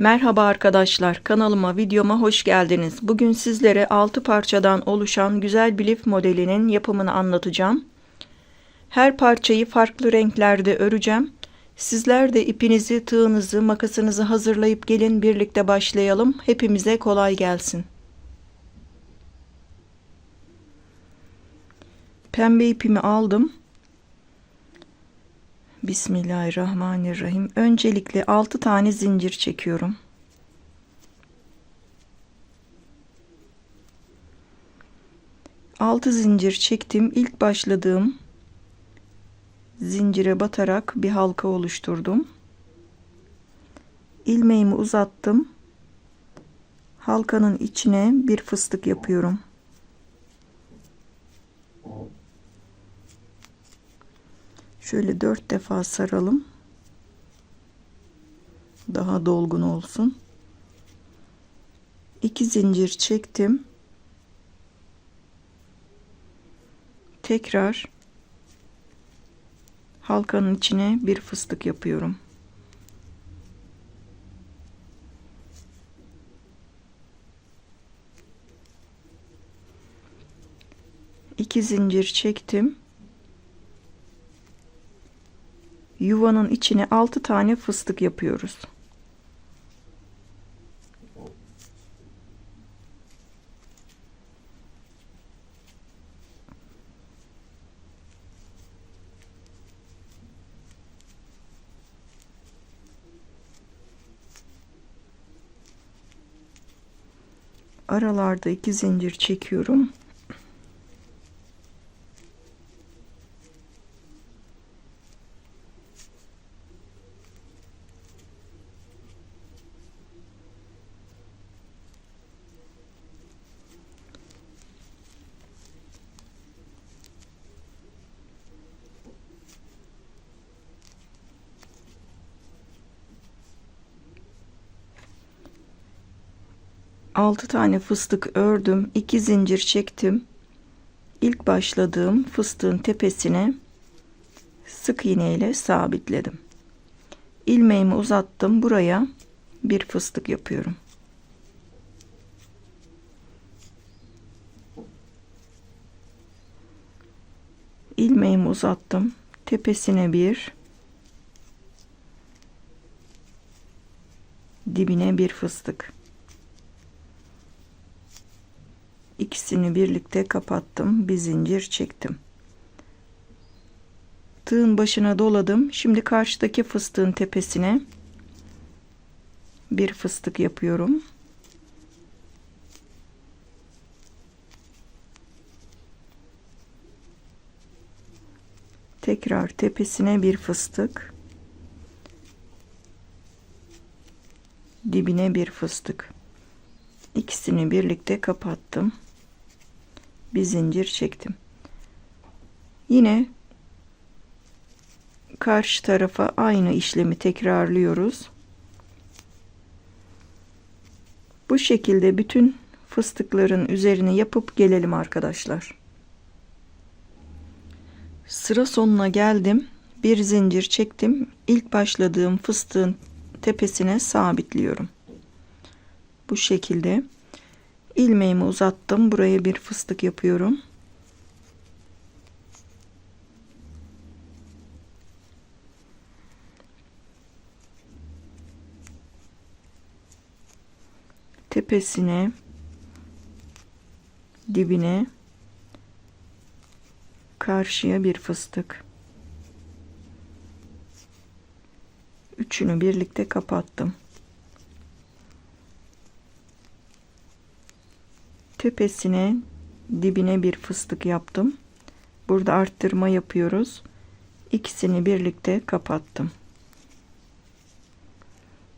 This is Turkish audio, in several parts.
Merhaba arkadaşlar, kanalıma, videoma hoş geldiniz. Bugün sizlere 6 parçadan oluşan güzel bir lif modelinin yapımını anlatacağım. Her parçayı farklı renklerde öreceğim. Sizler de ipinizi, tığınızı, makasınızı hazırlayıp gelin birlikte başlayalım. Hepimize kolay gelsin. Pembe ipimi aldım. Bismillahirrahmanirrahim. Öncelikle 6 tane zincir çekiyorum. Altı zincir çektim. İlk başladığım zincire batarak bir halka oluşturdum. İlmeğimi uzattım. Halkanın içine bir fıstık yapıyorum. Şöyle dört defa saralım. Daha dolgun olsun. İki zincir çektim. Tekrar halkanın içine bir fıstık yapıyorum. İki zincir çektim. Yuvanın içine 6 tane fıstık yapıyoruz. Aralarda iki zincir çekiyorum. Altı tane fıstık ördüm. iki zincir çektim. İlk başladığım fıstığın tepesine sık iğne ile sabitledim. İlmeğimi uzattım. Buraya bir fıstık yapıyorum. ilmeğimi uzattım. Tepesine bir dibine bir fıstık. İkisini birlikte kapattım bir zincir çektim. Tığın başına doladım. Şimdi karşıdaki fıstığın tepesine bir fıstık yapıyorum. Tekrar tepesine bir fıstık. Dibine bir fıstık. İkisini birlikte kapattım bir zincir çektim. Yine karşı tarafa aynı işlemi tekrarlıyoruz. Bu şekilde bütün fıstıkların üzerine yapıp gelelim arkadaşlar. Sıra sonuna geldim. Bir zincir çektim. İlk başladığım fıstığın tepesine sabitliyorum. Bu şekilde ilmeğimi uzattım. Buraya bir fıstık yapıyorum. Tepesine dibine karşıya bir fıstık. Üçünü birlikte kapattım. Tepesine dibine bir fıstık yaptım. Burada arttırma yapıyoruz. İkisini birlikte kapattım.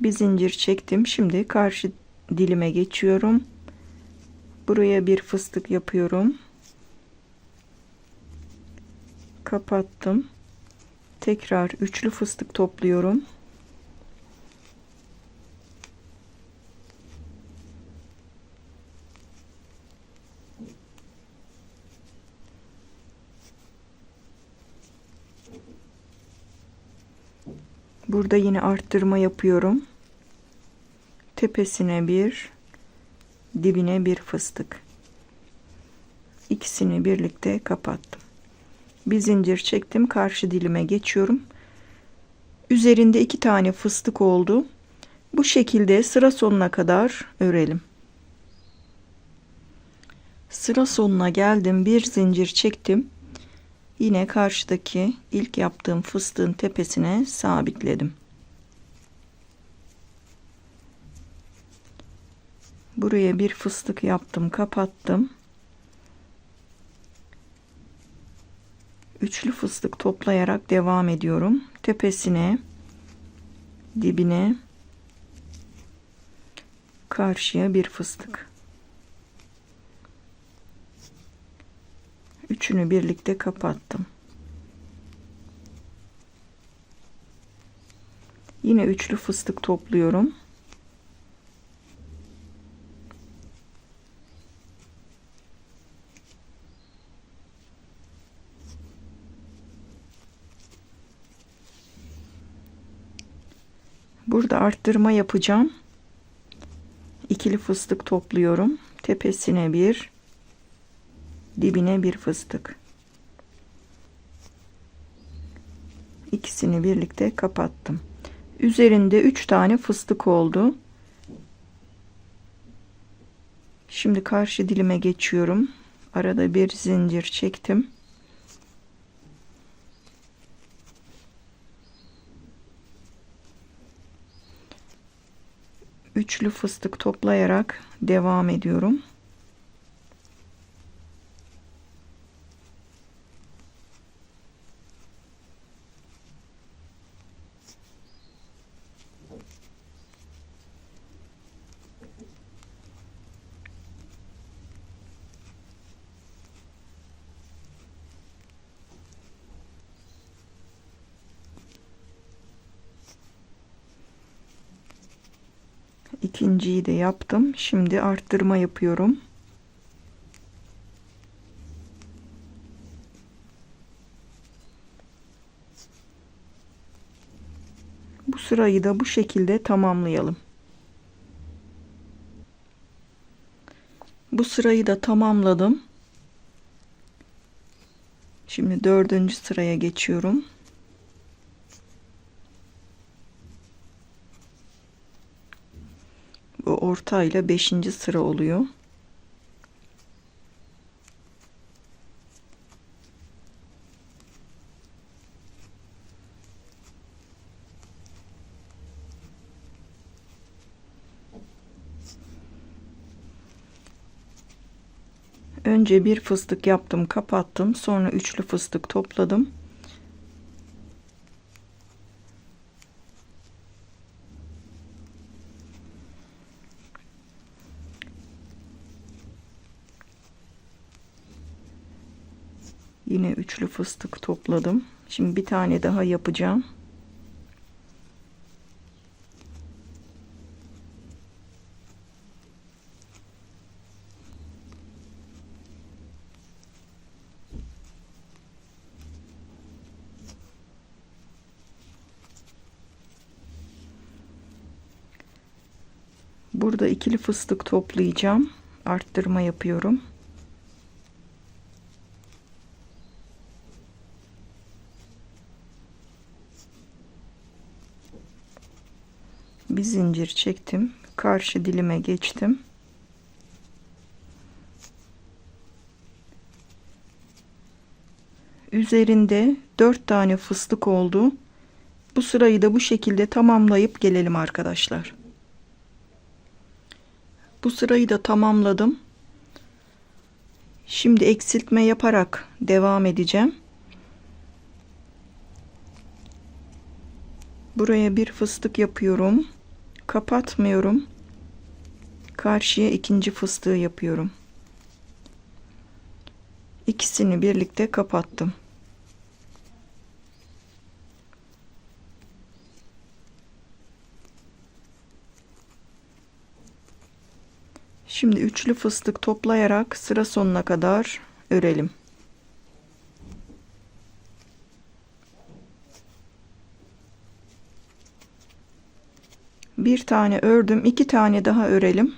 Bir zincir çektim. Şimdi karşı dilime geçiyorum. Buraya bir fıstık yapıyorum. Kapattım. Tekrar üçlü fıstık topluyorum. Burada yine arttırma yapıyorum. tepesine bir dibine bir fıstık. İkisini birlikte kapattım. Bir zincir çektim karşı dilime geçiyorum. Üzerinde iki tane fıstık oldu. Bu şekilde sıra sonuna kadar örelim. Sıra sonuna geldim bir zincir çektim yine karşıdaki ilk yaptığım fıstığın tepesine sabitledim. Buraya bir fıstık yaptım kapattım. Üçlü fıstık toplayarak devam ediyorum. Tepesine dibine karşıya bir fıstık üçünü birlikte kapattım yine üçlü fıstık topluyorum Burada arttırma yapacağım. İkili fıstık topluyorum. Tepesine bir, dibine bir fıstık. İkisini birlikte kapattım. Üzerinde 3 tane fıstık oldu. Şimdi karşı dilime geçiyorum. Arada bir zincir çektim. üçlü fıstık toplayarak devam ediyorum. İkinciyi de yaptım. Şimdi arttırma yapıyorum. Bu sırayı da bu şekilde tamamlayalım. Bu sırayı da tamamladım. Şimdi dördüncü sıraya geçiyorum orta ile 5. sıra oluyor. Önce bir fıstık yaptım, kapattım. Sonra üçlü fıstık topladım. Yine üçlü topladım. Şimdi bir tane daha yapacağım. Burada ikili fıstık toplayacağım. Arttırma yapıyorum. Zincir çektim. Karşı dilime geçtim. Üzerinde dört tane fıstık oldu. Bu sırayı da bu şekilde tamamlayıp gelelim arkadaşlar. Bu sırayı da tamamladım. Şimdi eksiltme yaparak devam edeceğim. Buraya bir fıstık yapıyorum kapatmıyorum. Karşıya ikinci fıstığı yapıyorum. İkisini birlikte kapattım. Şimdi üçlü fıstık toplayarak sıra sonuna kadar örelim. Bir tane ördüm iki tane daha örelim.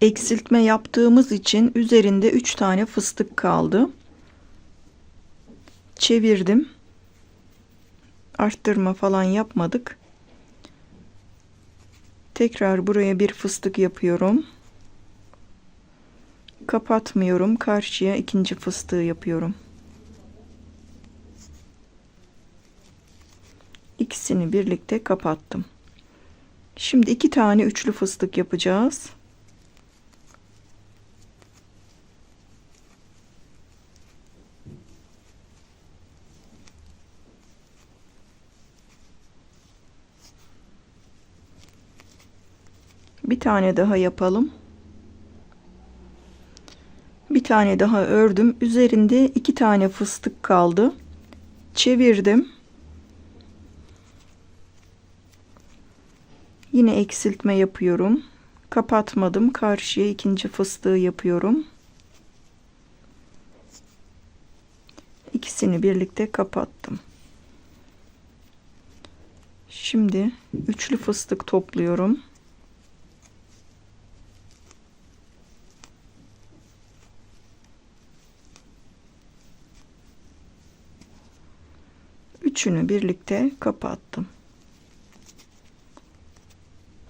Eksiltme yaptığımız için üzerinde üç tane fıstık kaldı. Çevirdim. Arttırma falan yapmadık. Tekrar buraya bir fıstık yapıyorum. Kapatmıyorum. Karşıya ikinci fıstığı yapıyorum ikisini birlikte kapattım. Şimdi iki tane üçlü fıstık yapacağız. Bir tane daha yapalım. Bir tane daha ördüm. Üzerinde iki tane fıstık kaldı. Çevirdim. Yine eksiltme yapıyorum. Kapatmadım. Karşıya ikinci fıstığı yapıyorum. İkisini birlikte kapattım. Şimdi üçlü fıstık topluyorum. Üçünü birlikte kapattım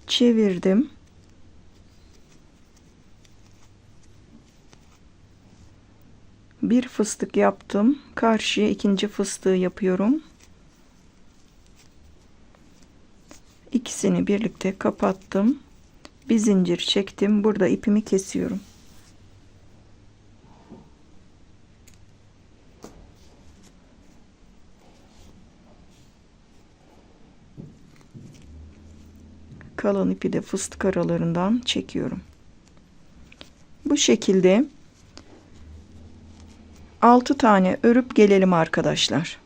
çevirdim. Bir fıstık yaptım. Karşıya ikinci fıstığı yapıyorum. İkisini birlikte kapattım. Bir zincir çektim. Burada ipimi kesiyorum. Kalan ipi de fıstık aralarından çekiyorum. Bu şekilde 6 tane örüp gelelim arkadaşlar.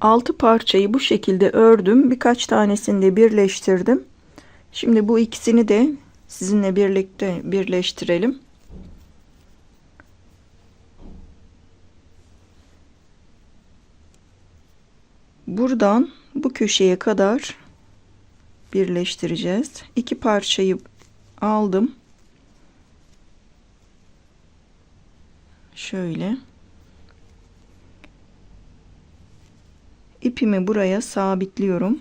6 parçayı bu şekilde ördüm. Birkaç tanesini de birleştirdim. Şimdi bu ikisini de sizinle birlikte birleştirelim. Buradan bu köşeye kadar birleştireceğiz. İki parçayı aldım. Şöyle. ipimi buraya sabitliyorum.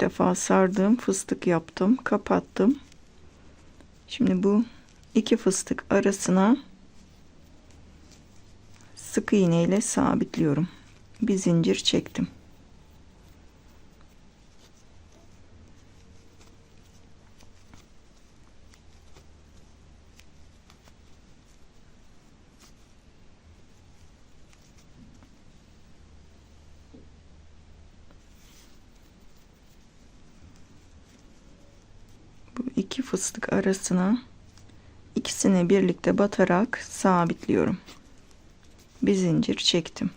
Defa sardığım fıstık yaptım kapattım. Şimdi bu iki fıstık arasına sık iğne ile sabitliyorum. Bir zincir çektim iki fıstık arasına ikisini birlikte batarak sabitliyorum. Bir zincir çektim.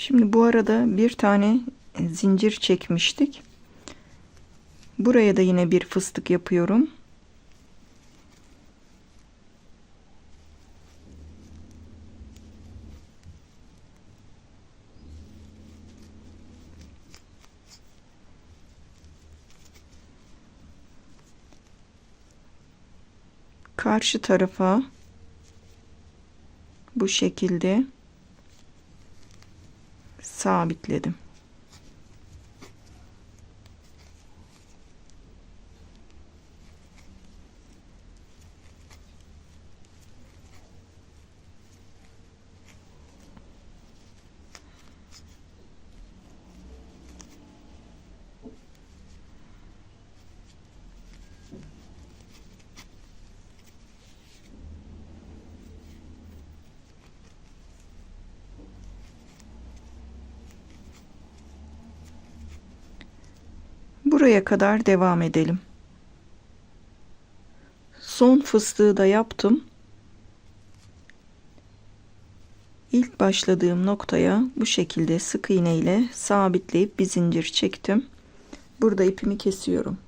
Şimdi bu arada bir tane zincir çekmiştik. Buraya da yine bir fıstık yapıyorum. Karşı tarafa bu şekilde sabitledim. Buraya kadar devam edelim. Son fıstığı da yaptım. İlk başladığım noktaya bu şekilde sık iğne ile sabitleyip bir zincir çektim. Burada ipimi kesiyorum.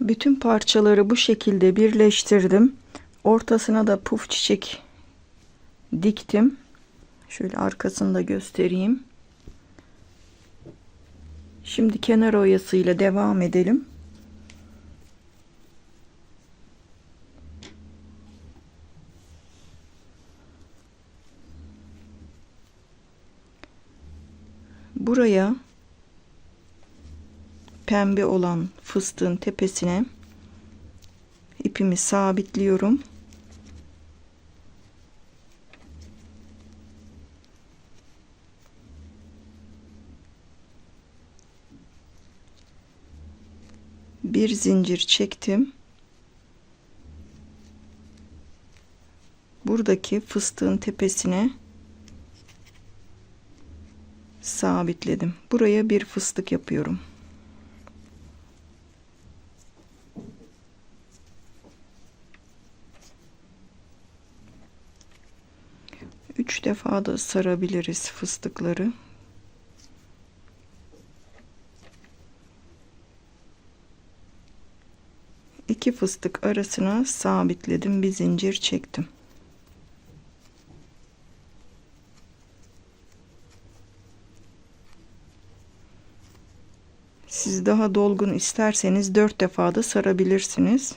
Bütün parçaları bu şekilde birleştirdim. Ortasına da puf çiçek diktim. Şöyle arkasını da göstereyim. Şimdi kenar oyasıyla devam edelim. Buraya pembe olan fıstığın tepesine ipimi sabitliyorum. Bir zincir çektim. Buradaki fıstığın tepesine sabitledim. Buraya bir fıstık yapıyorum. Üç defa da sarabiliriz fıstıkları. İki fıstık arasına sabitledim. Bir zincir çektim. Siz daha dolgun isterseniz dört defa da sarabilirsiniz.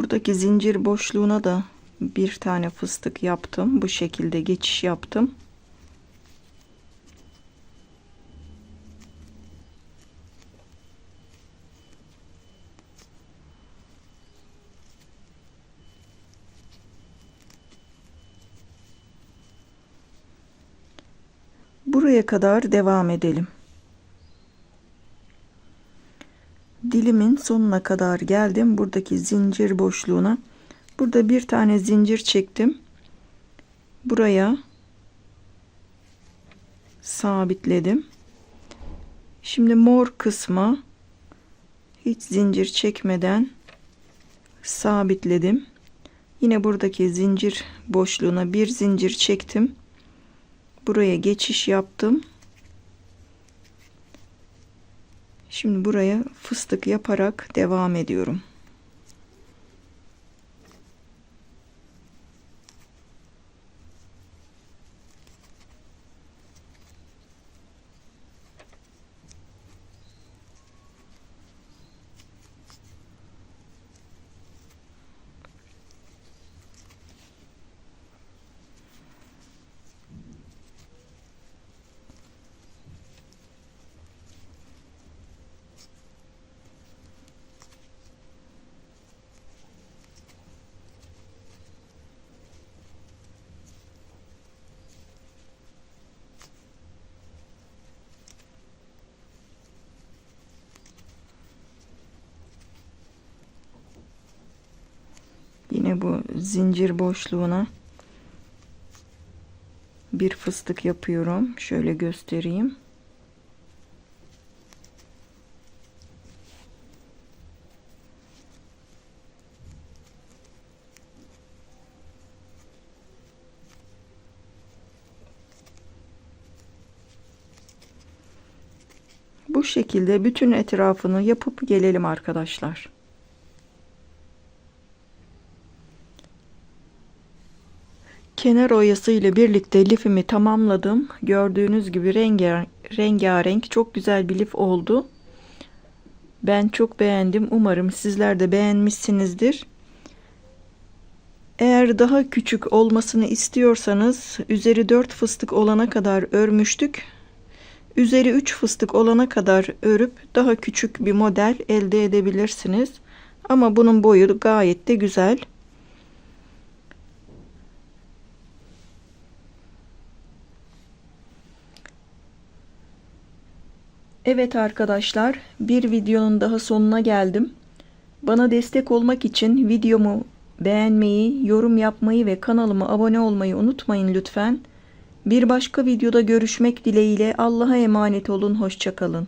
Buradaki zincir boşluğuna da bir tane fıstık yaptım. Bu şekilde geçiş yaptım. Buraya kadar devam edelim. Dilimin sonuna kadar geldim. Buradaki zincir boşluğuna. Burada bir tane zincir çektim. Buraya sabitledim. Şimdi mor kısma hiç zincir çekmeden sabitledim. Yine buradaki zincir boşluğuna bir zincir çektim. Buraya geçiş yaptım. Şimdi buraya fıstık yaparak devam ediyorum. Yine bu zincir boşluğuna bir fıstık yapıyorum. Şöyle göstereyim. Bu şekilde bütün etrafını yapıp gelelim arkadaşlar. Kenar oyası ile birlikte lifimi tamamladım. Gördüğünüz gibi rengarenk, çok güzel bir lif oldu. Ben çok beğendim. Umarım sizler de beğenmişsinizdir. Eğer daha küçük olmasını istiyorsanız üzeri 4 fıstık olana kadar örmüştük. Üzeri 3 fıstık olana kadar örüp daha küçük bir model elde edebilirsiniz. Ama bunun boyu gayet de güzel. Evet arkadaşlar, bir videonun daha sonuna geldim. Bana destek olmak için videomu beğenmeyi, yorum yapmayı ve kanalıma abone olmayı unutmayın lütfen. Bir başka videoda görüşmek dileğiyle Allah'a emanet olun, hoşçakalın.